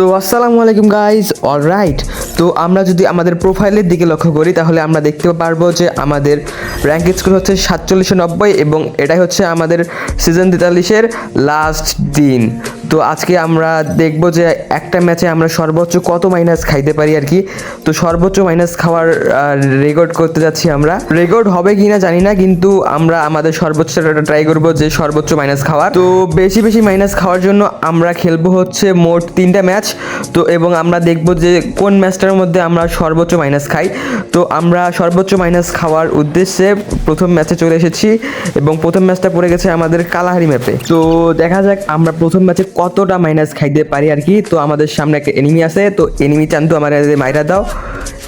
So আসসালামু আলাইকুম guys all right তো আমরা যদি আমাদের প্রোফাইলের দিকে লক্ষ্য করি, তাহলে আমরা দেখতে পারব যে আমাদের র্যাঙ্ক স্কুল হচ্ছে সাতচল্লিশশো নব্বই এবং এটাই হচ্ছে আমাদের সিজন তেতাল্লিশের লাস্ট দিন। তো আজকে আমরা দেখব যে একটা ম্যাচে আমরা সর্বোচ্চ কত মাইনাস খাইতে পারি আর কি। তো সর্বোচ্চ মাইনাস খাওয়ার রেকর্ড করতে যাচ্ছি আমরা। রেকর্ড হবে কি না জানি না, কিন্তু আমরা আমাদের সর্বোচ্চ ট্রাই করব যে সর্বোচ্চ মাইনাস খাওয়ার। তো বেশি বেশি মাইনাস খাওয়ার জন্য আমরা খেলব হচ্ছে মোট তিনটা ম্যাচ তো এবং আমরা দেখব যে কোন ম্যাচটার মধ্যে আমরা সর্বোচ্চ মাইনাস খাই। তো আমরা সর্বোচ্চ মাইনাস খাওয়ার উদ্দেশ্যে প্রথম ম্যাচে চলে এসেছি এবং প্রথম ম্যাচটা পড়ে গেছে আমাদের কালাহারি ম্যাপে। তো দেখা যাক আমরা প্রথম ম্যাচে কতটা মাইনাস খাইতে পারি আর কি তো আমাদের সামনে একটা এনিমি আছে, তো এনিমি চান তো আমার মাইরা দাও।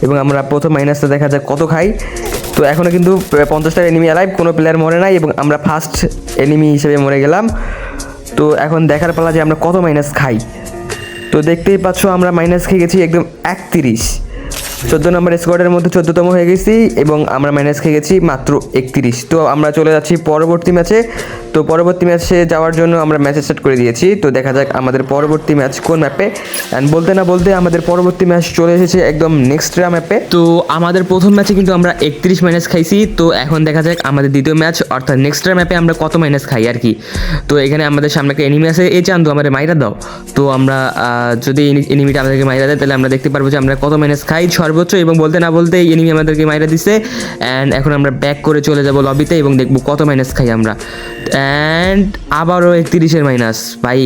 এবং আমরা প্রথম মাইনাসটা দেখা যায় কত খাই। তো এখনও কিন্তু পঞ্চাশটা এনিমি অ্যালাইভ কোনো প্লেয়ার মরে নাই এবং আমরা ফার্স্ট এনিমি হিসেবে মরে গেলাম। তো এখন দেখার পালা যে আমরা কত মাইনাস খাই। তো দেখতেই পাচ্ছ আমরা মাইনাস খেয়ে গেছি একদম একত্রিশ। চোদ্দ নম্বর স্কোয়াডের মধ্যে চোদ্দোতম হয়ে গেছি এবং আমরা মাইনাস খেয়ে গেছি মাত্র একত্রিশ। তো আমরা চলে যাচ্ছি পরবর্তী ম্যাচে তো পরবর্তী ম্যাচে যাওয়ার জন্য আমরা ম্যাচ স্টার্ট করে দিয়েছি। তো দেখা যাক আমাদের পরবর্তী ম্যাচ কোন ম্যাপে অ্যান্ড বলতে না বলতে আমাদের পরবর্তী ম্যাচ চলে এসেছে একদম নেক্সট রা ম্যাপে তো আমাদের প্রথম ম্যাচে কিন্তু আমরা একত্রিশ মাইনাস খাইছি। তো এখন দেখা যাক আমাদের দ্বিতীয় ম্যাচ অর্থাৎ নেক্সট রা ম্যাপে আমরা কত মাইনাস খাই আর কি। তো এখানে আমাদের সামনে একটা এনিমি আছে। এই চান্দু, আমাদের মাইরা দাও। তো আমরা যদি এনিমিটা আমাদেরকে মাইরা দেয়, তাহলে আমরা দেখতে পারব যে আমরা কত মাইনাস খাই। সর্বোচ্চ এবং বলতে না বলতে এনিমি আমাদেরকে মাইরা দিছে। অ্যান্ড এখন আমরা ব্যাক করে চলে যাব লবিতে এবং দেখব কত মাইনাস খাই আমরা। অ্যান্ড আবারও একত্রিশের মাইনাস ভাই,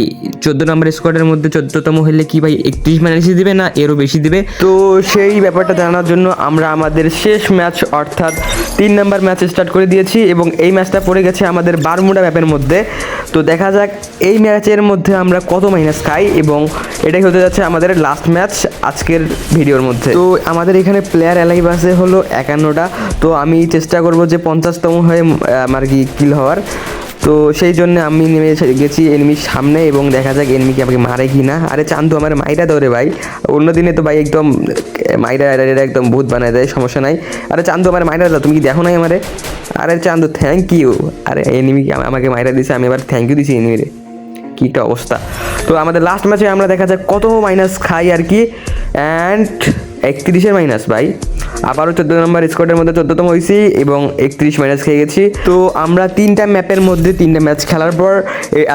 চোদ্দ নম্বর স্কোয়াডের মধ্যে চোদ্দতম হলে কি ভাই, একত্রিশ মাইনাসই দিবে না এরও বেশি দিবে? তো সেই ব্যাপারটা জানার জন্য আমরা আমাদের শেষ ম্যাচ অর্থাৎ তিন নম্বর ম্যাচ স্টার্ট করে দিয়েছি এবং এই ম্যাচটা পড়ে গেছে আমাদের বারমুডা ম্যাপের মধ্যে। তো দেখা যাক এই ম্যাচের মধ্যে আমরা কত মাইনাস খাই এবং এটাই হতে যাচ্ছে আমাদের লাস্ট ম্যাচ আজকের ভিডিওর মধ্যে। তো আমাদের এখানে প্লেয়ার অ্যালাইভ আছে হলো একান্নটা। তো আমি চেষ্টা করব যে পঞ্চাশতম হয়ে আমার কি কিল হওয়ার। তো সেই জন্য আমি নেমে গেছি এনিমির সামনে এবং দেখা যাক এনিমিকে আমাকে মারে কি না আরে চান্দু, আমার মাইরা ধরে ভাই। অন্য দিনে তো ভাই একদম মাইরা একদম ভূত বানায় দেয়, সমস্যা নাই। আরে চান্দু, আমার মাইরা দাও, তুমি কি দেখো নাই আমারে? আরে চান্দু থ্যাংক ইউ আরে এনিমি আমাকে মাইরা দিছে, আমি এবার থ্যাংক ইউ দিছি এনিমিরে কি একটা অবস্থা। তো আমাদের লাস্ট ম্যাচে আমরা দেখা যাক কত মাইনাস খাই আর কি। অ্যান্ড একত্রিশের মাইনাস ভাই। আবারও চোদ্দ নম্বর স্কোয়াডের মধ্যে চোদ্দতম হয়েছি এবং একত্রিশ মাইনাস খেয়ে গেছি। তো আমরা তিনটা ম্যাপের মধ্যে তিনটা ম্যাচ খেলার পর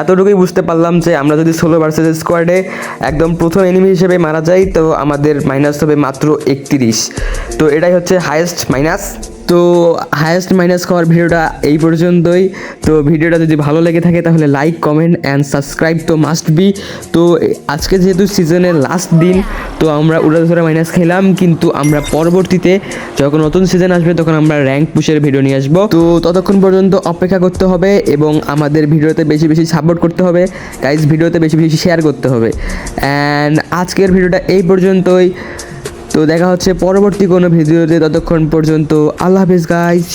এতটুকুই বুঝতে পারলাম যে আমরা যদি ষোলো ভার্সেস স্কোয়াডে একদম প্রথম এনিমি হিসেবে মারা যাই, তো আমাদের মাইনাস হবে মাত্র একত্রিশ। তো এটাই হচ্ছে হায়েস্ট মাইনাস তো হায়েস্ট মাইনাস খাওয়ার ভিডিওটা এই পর্যন্তই। তো ভিডিওটা যদি ভালো লেগে থাকে তাহলে লাইক কমেন্ট অ্যান্ড সাবস্ক্রাইব তো মাস্ট বি তো আজকে যেহেতু সিজনের লাস্ট দিন, তো আমরা উড়া ধরে মাইনাস খেলাম, কিন্তু আমরা পরবর্তীতে যখন নতুন সিজন আসবে তখন আমরা র্যাঙ্ক পুশের ভিডিও নিয়ে আসব। তো ততক্ষণ পর্যন্ত অপেক্ষা করতে হবে এবং আমাদের ভিডিওতে বেশি বেশি সাপোর্ট করতে হবে। গাইজ ভিডিওতে বেশি বেশি শেয়ার করতে হবে। অ্যান্ড আজকের ভিডিওটা এই পর্যন্তই। তো দেখা হচ্ছে পরবর্তী কোনো ভিডিওতে ততক্ষণ পর্যন্ত আল্লাহ হাফিজ গাইজ